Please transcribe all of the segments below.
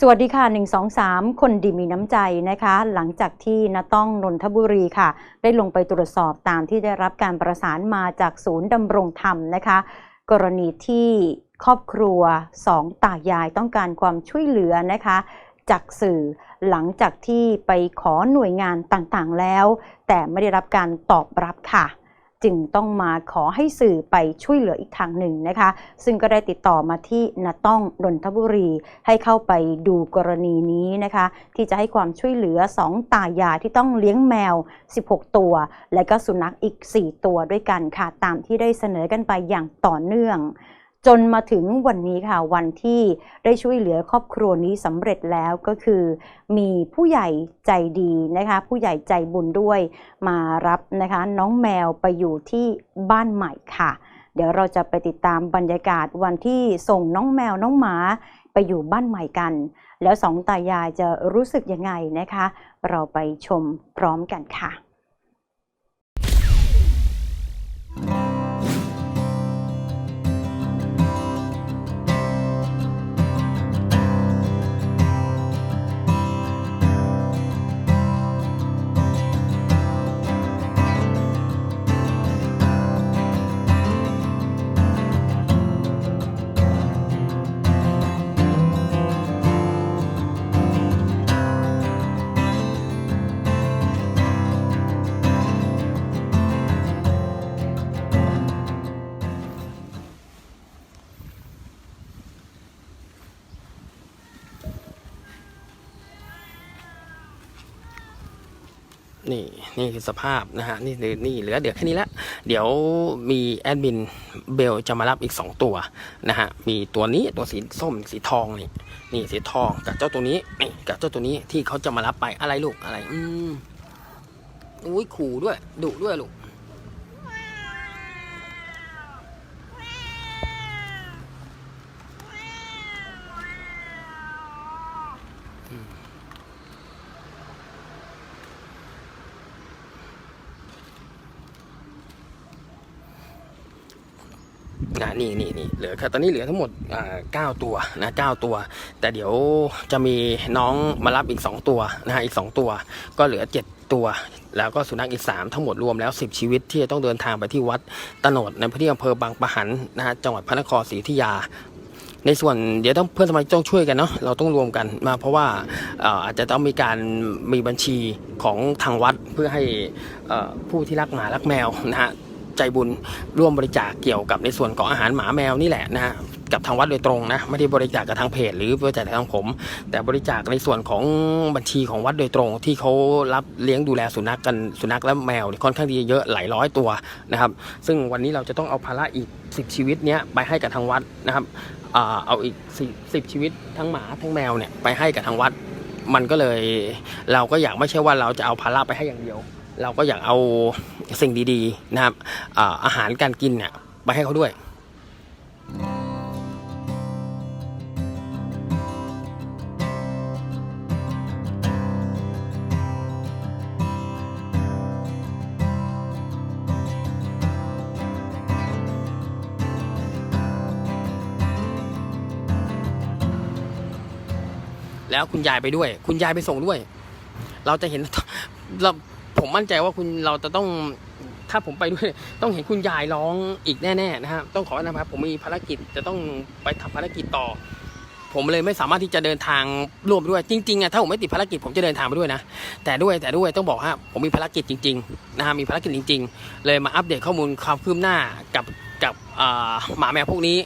สวัสดีค่ะ 123 คนดีมีน้ำใจนะคะ หลังจากที่นาต้องนนทบุรีค่ะ ได้ลงไปตรวจสอบตามที่ได้รับการประสานมาจากศูนย์ดำรงธรรมนะคะ กรณีที่ครอบครัวสองตายายต้องการความช่วยเหลือนะคะ จากสื่อหลังจากที่ไปขอหน่วยงานต่างๆแล้ว แต่ไม่ได้รับการตอบรับค่ะ จึงต้องมาขอให้สื่อไปช่วยเหลืออีกทางหนึ่งนะคะ ซึ่งก็ได้ติดต่อมาที่นาต้องนนทบุรีให้เข้าไปดูกรณีนี้นะคะ ที่จะให้ความช่วยเหลือ 2 ตายายที่ต้องเลี้ยงแมว 16 ตัว และก็สุนัขอีก 4 ตัวด้วยกันค่ะตามที่ได้เสนอกันไปอย่างต่อเนื่อง จนมาถึงวันนี้ค่ะวันที่ได้ช่วยเหลือครอบครัวนี้สำเร็จแล้วก็คือ มีผู้ใหญ่ใจดีนะคะ ผู้ใหญ่ใจบุญด้วยมารับนะคะน้องแมวไปอยู่ที่บ้านใหม่ค่ะ เดี๋ยวเราจะไปติดตามบรรยากาศวันที่ส่งน้องแมวน้องหมาไปอยู่บ้านใหม่กัน แล้วสองตายายจะรู้สึกยังไงนะคะ เราไปชมพร้อมกันค่ะ นี่นี่คือสภาพนะฮะนี่นี่นี่เหลือเดี๋ยวแค่นี้ละเดี๋ยวมีแอดมินเบลจะมารับอีกสองตัวนะฮะมีตัวนี้ตัวสีส้มสีทองนี่นี่สีทองกับเจ้าตัวนี้นี่กับเจ้าตัวนี้ที่เขาจะมารับไปอะไรลูกอะไรอืมอุ้ยขู่ด้วยดุด้วยลูก นะนี่นี่นี่เหลือแค่ตอนนี้เหลือทั้งหมดอ่าเก้าตัวนะเก้าตัว แต่เดี๋ยวจะมีน้องมารับอีกสองตัวนะฮะอีกสองตัว ก็เหลือเจ็ดตัว แล้วก็สุนัขอีกสามทั้งหมดรวมแล้วสิบชีวิตที่จะต้องเดินทางไปที่วัดตโนดในพื้นที่อำเภอบางปะหันนะฮะจังหวัดพระนครศรีอยุธยาในส่วนเดี๋ยวต้องเพื่อนสมาชิกต้องช่วยกันเนาะเราต้องรวมกันมาเพราะว่าเอ่อาจจะต้องมีการมีบัญชีของทางวัดเพื่อให้ผู้ที่รักหมารักแมวนะฮะ ใจบุญร่วมบริจาคเกี่ยวกับในส่วนของอาหารหมาแมวนี่แหละนะฮะกับทางวัดโดยตรงนะไม่ได้บริจาคกับทางเพจหรือบริจาคทางผม แต่บริจาคในส่วนของบัญชีของวัดโดยตรง ที่เขารับเลี้ยงดูแลสุนัขกันสุนัขและแมวค่อนข้างที่จะเยอะหลายร้อยตัวนะครับ ซึ่งวันนี้เราจะต้องเอาภาระอีก 10 ชีวิตเนี้ยไปให้กับทางวัดนะครับเอาอีกสิสิบชีวิตทั้งหมาทั้งแมวเนี่ยไปให้กับทางวัด มันก็เลยเราก็อยากไม่ใช่ว่าเราจะเอาภาระไปให้อย่างเดียว เราก็อยากเอาสิ่งดีๆนะครับอาหารการกินเนี่ยไปให้เขาด้วยแล้วคุณยายไปด้วย คุณยายไปส่งด้วย เราจะเห็นเรา ผมมั่นใจว่าคุณเราจะต้องถ้าผมไปด้วยต้องเห็นคุณยายร้องอีกแน่ๆนะครับต้องขออนะครับผมมีภารกิจจะต้องไปทำภารกิจต่อ ผมเลยไม่สามารถที่จะเดินทางร่วมด้วยจริงๆอะถ้าผมไม่ติดภารกิจผมจะเดินทางไปด้วยนะแต่ด้วยแต่ด้วยต้องบอกว่าผมมีภารกิจจริงๆนะฮะมีภารกิจจริง ๆ เลยมาอัปเดตข้อมูลความคืบหน้ากับกับหมาแมวพวกนี้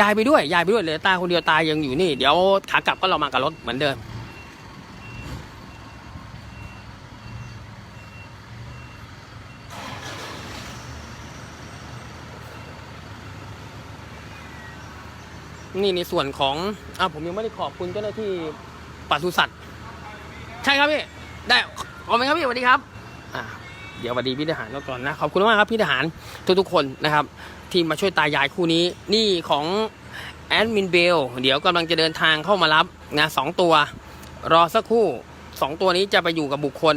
ยายไปด้วยยายไปด้วยเหลือตาคนเดียวตายยังอยู่นี่ เดี๋ยวขากลับก็เรามากับรถเหมือนเดิม นี่ในส่วนของอ่าผมยังไม่ได้ขอบคุณเจ้าหน้าที่ปศุสัตว์ ใช่ครับพี่ ได้ขอบคุณครับพี่สวัสดีครับ อ่า เดี๋ยวสวัสดีพี่ทหารก่อนนะ ขอบคุณมากครับพี่ทหารทุกๆคนนะครับ ที่มาช่วยตายายคู่นี้ นี่ของแอดมินเบล เดี๋ยวกำลังจะเดินทางเข้ามารับนะสองตัว รอสักครู่ สองตัวนี้จะไปอยู่กับบุคคล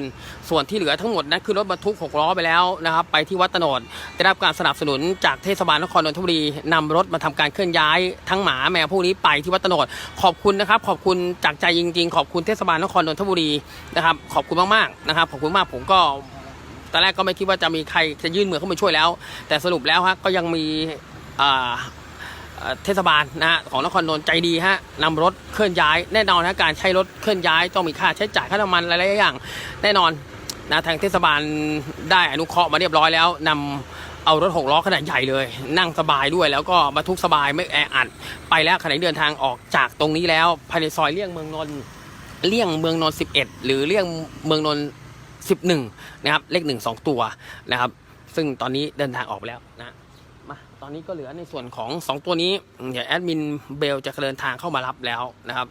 ส่วนที่เหลือทั้งหมดนั้นคือรถบรรทุกหกล้อไปแล้วนะครับไปที่วัดตโนดได้รับการสนับสนุนจากเทศบาลนครนนทบุรีนำรถมาทำการเคลื่อนย้ายทั้งหมาแมวพวกนี้ไปที่วัดตโนดขอบคุณนะครับ ขอบคุณจากใจจริง ๆ ขอบคุณเทศบาลนครนนทบุรีนะครับขอบคุณมากๆนะครับขอบคุณมากผมก็ตอนแรกก็ไม่คิดว่าจะมีใครจะยื่นมือเข้ามาช่วยแล้ว แต่สรุปแล้วฮะก็ยังมีอ่า เทศบาลนะฮะของนครนนท์ใจดีฮะนำรถเคลื่อนย้ายแน่นอนนะการใช้รถเคลื่อนย้ายต้องมีค่าใช้จ่ายค่าน้ำมันหลายๆอย่าง แน่นอนนะทางเทศบาลได้อนุเคราะห์มาเรียบร้อยแล้วนำเอารถหกล้อขนาดใหญ่เลย นั่งสบายด้วยแล้วก็บรรทุกสบายไม่แออัด ไปแล้วขณะเดินทางออกจากตรงนี้แล้วภายในซอยเลี่ยงเมืองนนท์เลี่ยงเมืองนนท์11 หรือเลี่ยงเมืองนนท์11 นะครับ เลขหนึ่งสองตัวนะครับ ซึ่งตอนนี้เดินทางออกไปแล้วนะ อนนี้ก็เหลือในส่วนของ 2 ตัวนี้ เดี๋ยวแอดมินเบลจะเดินทางเข้ามารับแล้วนะครับ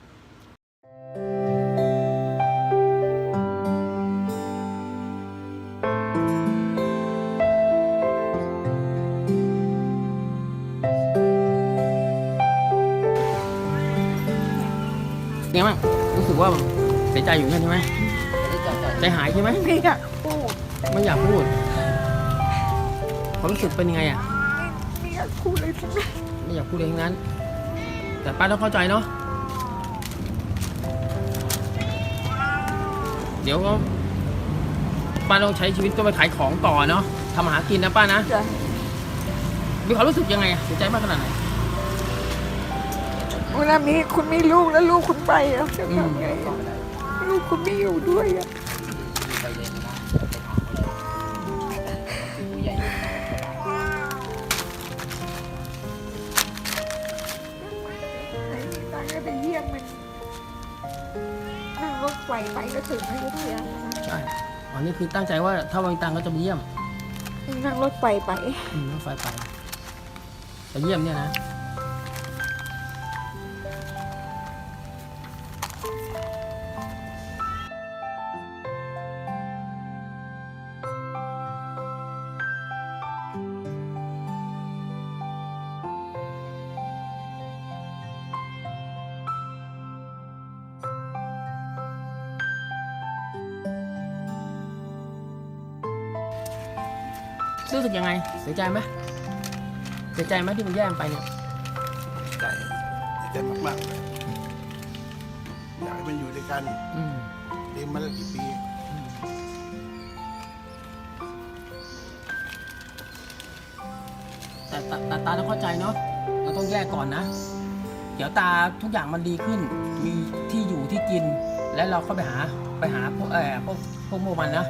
ไงบ้างรู้สึกว่าเสียใจอยู่ใช่ไหมใจหายใช่ไหมไม่อยากพูดไม่อยากพูดความรู้สึกเป็นยังไงอะไม่อยากพูดเลยทั้งนั้นไม่อยากพูดเองนั้น แต่ป้าต้องเข้าใจเนาะเดี๋ยวก็ป้าต้องใช้ชีวิตต้องไปขายของต่อเนาะทำอาหากินนะป้านะจะมีความรู้สึกยังไงอะเสียใจมากขนาดไหน เวลามีคุณมีลูกแล้วลูกคุณไปแล้วจะอืมทำไงอะลูกคุณไม่อยู่ด้วยอะ นั่งรถไฟไปก็ถึงอยุธยาแล้วนะใช่อันนี้คือตั้งใจว่าถ้าวันตังค์ก็จะไปเยี่ยม นั่งรถไฟไปอืมรถไฟไปไปเยี่ยมเนี่ยนะ รู้สึกยังไงเสียใจไหมเสียใจไหมที่มันแย่งไปเนี่ยใจใจมากๆอยากให้มันอยู่ด้วยกันอืมเลี้ยงมาตั้งกี่ปี แต่ตาตาตาต้องเข้าใจเนาะเราต้องแยกก่อนนะ เดี๋ยวตาทุกอย่างมันดีขึ้น มีที่อยู่ที่กิน แล้วเราเข้าไปหาไปหาพวกเออพวกพวกโมมันนะ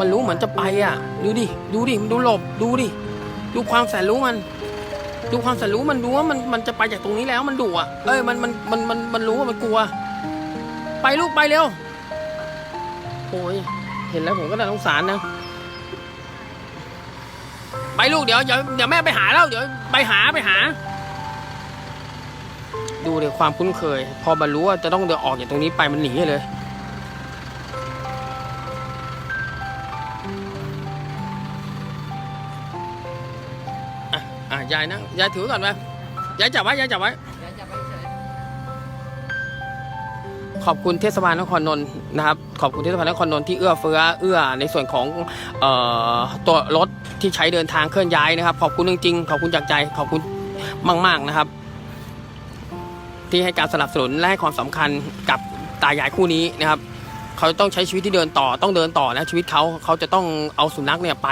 มันรู้เหมือนจะไปอะ ดูดิ ดูดิ มันดูหลบ ดูดิ ดูความแสนรู้มัน ดูความแสนรู้มันรู้ว่ามันมันจะไปจากตรงนี้แล้วมันดุอะ เอ้ยมันมันมันมันมันรู้ว่ามันกลัว ไปลูกไปเร็ว โอ้ย เห็นแล้วผมก็น่าสงสารนะ ไปลูกเดี๋ยวเดี๋ยวเดี๋ยวแม่ไปหาแล้วเดี๋ยวไปหาไปหา ดูเลยความคุ้นเคย พอมันรู้ว่าจะต้องเดินออกจากตรงนี้ไปมันหนีเลยายนั่งยายถือก่อนไหมยายจับไว้ยายจับไว้ขอบคุณเทศบาลนครนนท์นะครับ ขอบคุณเทศบาลนครนนท์ที่เอื้อเฟื้อเอื้อในส่วนของออตัวรถที่ใช้เดินทางเคลื่อนย้ายนะครับ ขอบคุณจริงๆขอบคุณจากใจขอบคุณมากๆนะครับ ที่ให้การสนับสนุนและให้ความสำคัญกับตายายคู่นี้นะครับ เขาต้องใช้ชีวิตที่เดินต่อต้องเดินต่อนะชีวิตเขาเขาจะต้องเอาสุนัขเนี่ยไป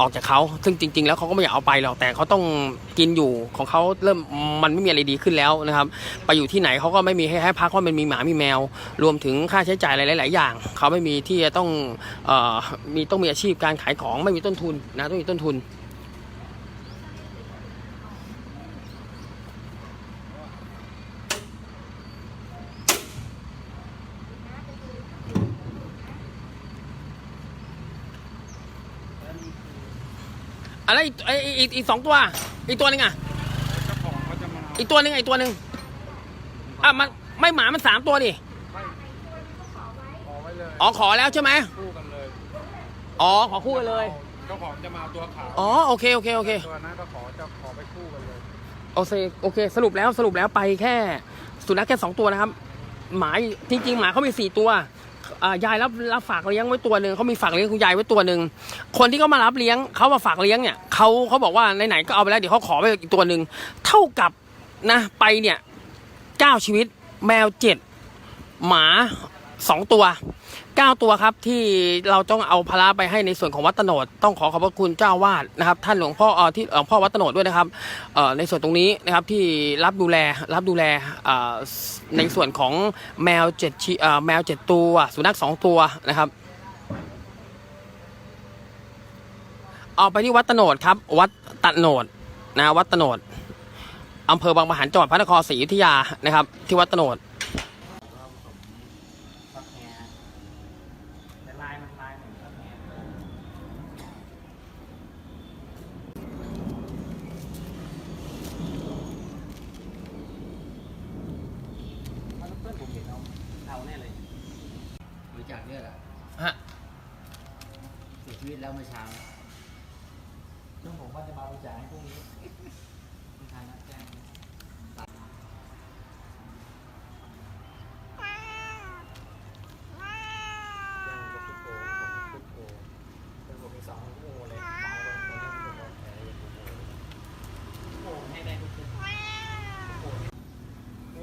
ออกจากเขาซึ่งจริง ๆ แล้วเขาก็ไม่อยากเอาไปหรอกแต่เขาต้องกินอยู่ของเขาเริ่มมันไม่มีอะไรดีขึ้นแล้วนะครับ ไปอยู่ที่ไหนเขาก็ไม่มีให้ให้พักเพราะมันมีหมามีแมว รวมถึงค่าใช้จ่ายหลาย ๆ อย่างเขาไม่มีที่จะต้องออมีต้องมีอาชีพการขายของไม่มีต้นทุนนะต้องมีต้นทุน อะไรอีกไอ้อีกอีกสองตัว อีกตัวหนึงอะอีกตัวหนึงอีกตัวหนึงอะมันไม่หมามันสามตัวดิอ๋อขอแล้วใช่ไหมคู่กันเลยอ๋อขอคู่กันเลยเจ้าของจะมาเอาตัวขาวอ๋อโอเคโอเคโอเค ตัวนั้นก็ขอจะขอไปคู่กันเลยโอเคโอเค สรุปแล้วสรุปแล้วไปแค่สุนัขแค่สองตัวนะครับ หมาจริง ๆ หมาเขามีสี่ตัวอ่า ยายรับรับฝากเลี้ยงไว้ตัวหนึ่งเขามีฝากเลี้ยงคุณยายไว้ตัวหนึ่งคนที่เขามารับเลี้ยงเขามาฝากเลี้ยงเนี่ยเขาเขาบอกว่าไหนๆก็เอาไปแล้วเดี๋ยวเขาขอไปอีกตัวหนึ่งเท่ากับนะไปเนี่ยเก้าชีวิตแมวเจ็ดหมา สองตัวเก้าตัวครับที่เราต้องเอาพราไปให้ในส่วนของวัดตโนดต้องขอขอบพระคุณเจ้าวาดนะครับ ท่านหลวงพ่อเอ่อที่หลวงพ่อวัดตโนดด้วยนะครับเอ่อในส่วนตรงนี้นะครับที่รับดูแลรับดูแลเอ่อในส่วนของแมวเจ็ดชีเอ่อแมวเจ็ดตัวสุนัขสองตัวนะครับเอาไปที่วัดตโนดครับ วัดตโนดนะวัดตโนดอำเภอบางปะหันจังหวัดพระนครศรีอยุธยานะครับ ที่วัดตโนด จาคเลือดอะฮะเสียชีวิตแล้วเมื่อเช้าซึ่งผมว่าจะมาบริจาคให้พวกนี้ไม่ทันนะแจ้งน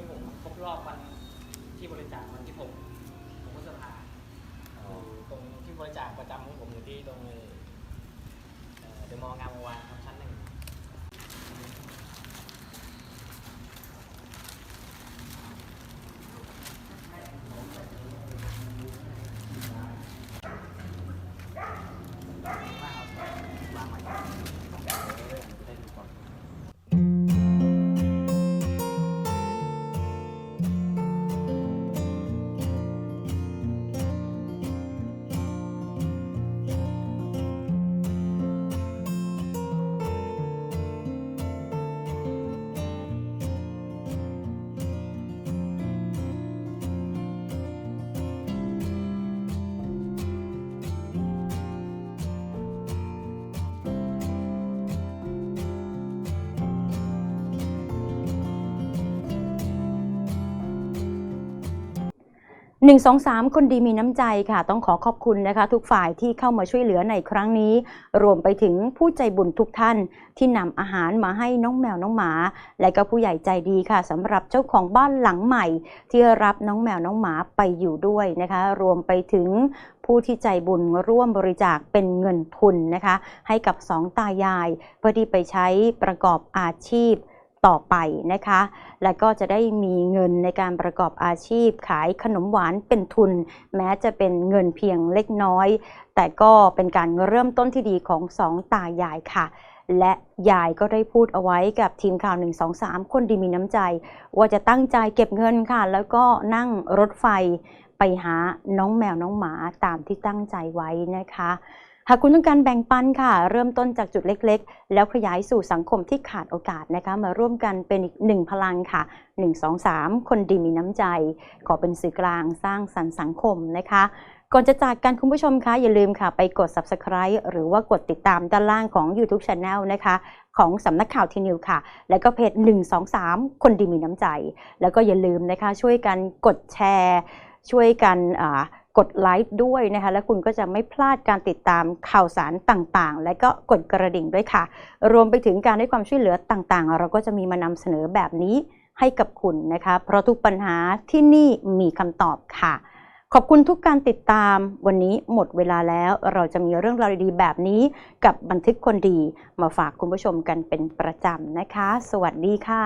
ี่ผมครบรอบวันที่บริจาควันที่หกผม ริจาคประจำของผมอยู่ที่ตรงเดอะมอลล์งามวงวานครับ ชั้นหนึ่งสองสามคนดีมีน้ำใจค่ะ ต้องขอขอบคุณนะคะ ทุกฝ่ายที่เข้ามาช่วยเหลือในครั้งนี้ รวมไปถึงผู้ใจบุญทุกท่านที่นำอาหารมาให้น้องแมวน้องหมา และก็ผู้ใหญ่ใจดีค่ะสำหรับเจ้าของบ้านหลังใหม่ ที่รับน้องแมวน้องหมาไปอยู่ด้วยนะคะ รวมไปถึงผู้ที่ใจบุญร่วมบริจาคเป็นเงินทุนนะคะ ให้กับสองตายาย เพื่อที่ไปใช้ประกอบอาชีพ ต่อไปนะคะ และก็จะได้มีเงินในการประกอบอาชีพ ขายขนมหวานเป็นทุน แม้จะเป็นเงินเพียงเล็กน้อย แต่ก็เป็นการเริ่มต้นที่ดีของสองตายายค่ะ และยายก็ได้พูดเอาไว้กับทีมข่าว 123 คนดีมีน้ำใจ ว่าจะตั้งใจเก็บเงินค่ะ แล้วก็นั่งรถไฟไปหาน้องแมวน้องหมาตามที่ตั้งใจไว้นะคะ หากคุณต้องการแบ่งปันค่ะ เริ่มต้นจากจุดเล็กๆ แล้วขยายสู่สังคมที่ขาดโอกาสนะคะ มาร่วมกันเป็นอีกหนึ่งพลังค่ะ 1 2 3 คนดีมีน้ำใจ ขอเป็นสื่อกลางสร้างสรรค์สังคมนะคะ ก่อนจะจากกันคุณผู้ชมคะอย่าลืมค่ะ ไปกด subscribe หรือว่ากดติดตามด้านล่างของ YouTube Channel นะคะของสำนักข่าวทีนิวค่ะ แล้วก็เพจ 123 คนดีมีน้ำใจ แล้วก็อย่าลืมนะคะ ช่วยกันกดแชร์ ช่วยกันอ่า กดไลค์ด้วยนะคะและคุณก็จะไม่พลาดการติดตามข่าวสารต่างๆ และก็กดกระดิ่งด้วยค่ะ รวมไปถึงการให้ความช่วยเหลือต่างๆ เราก็จะมีมานำเสนอแบบนี้ให้กับคุณนะคะ เพราะทุกปัญหาที่นี่มีคำตอบค่ะ ขอบคุณทุกการติดตามวันนี้หมดเวลาแล้วเราจะมีเรื่องราวดีๆแบบนี้ กับบันทึกคนดีมาฝากคุณผู้ชมกันเป็นประจำนะคะ สวัสดีค่ะ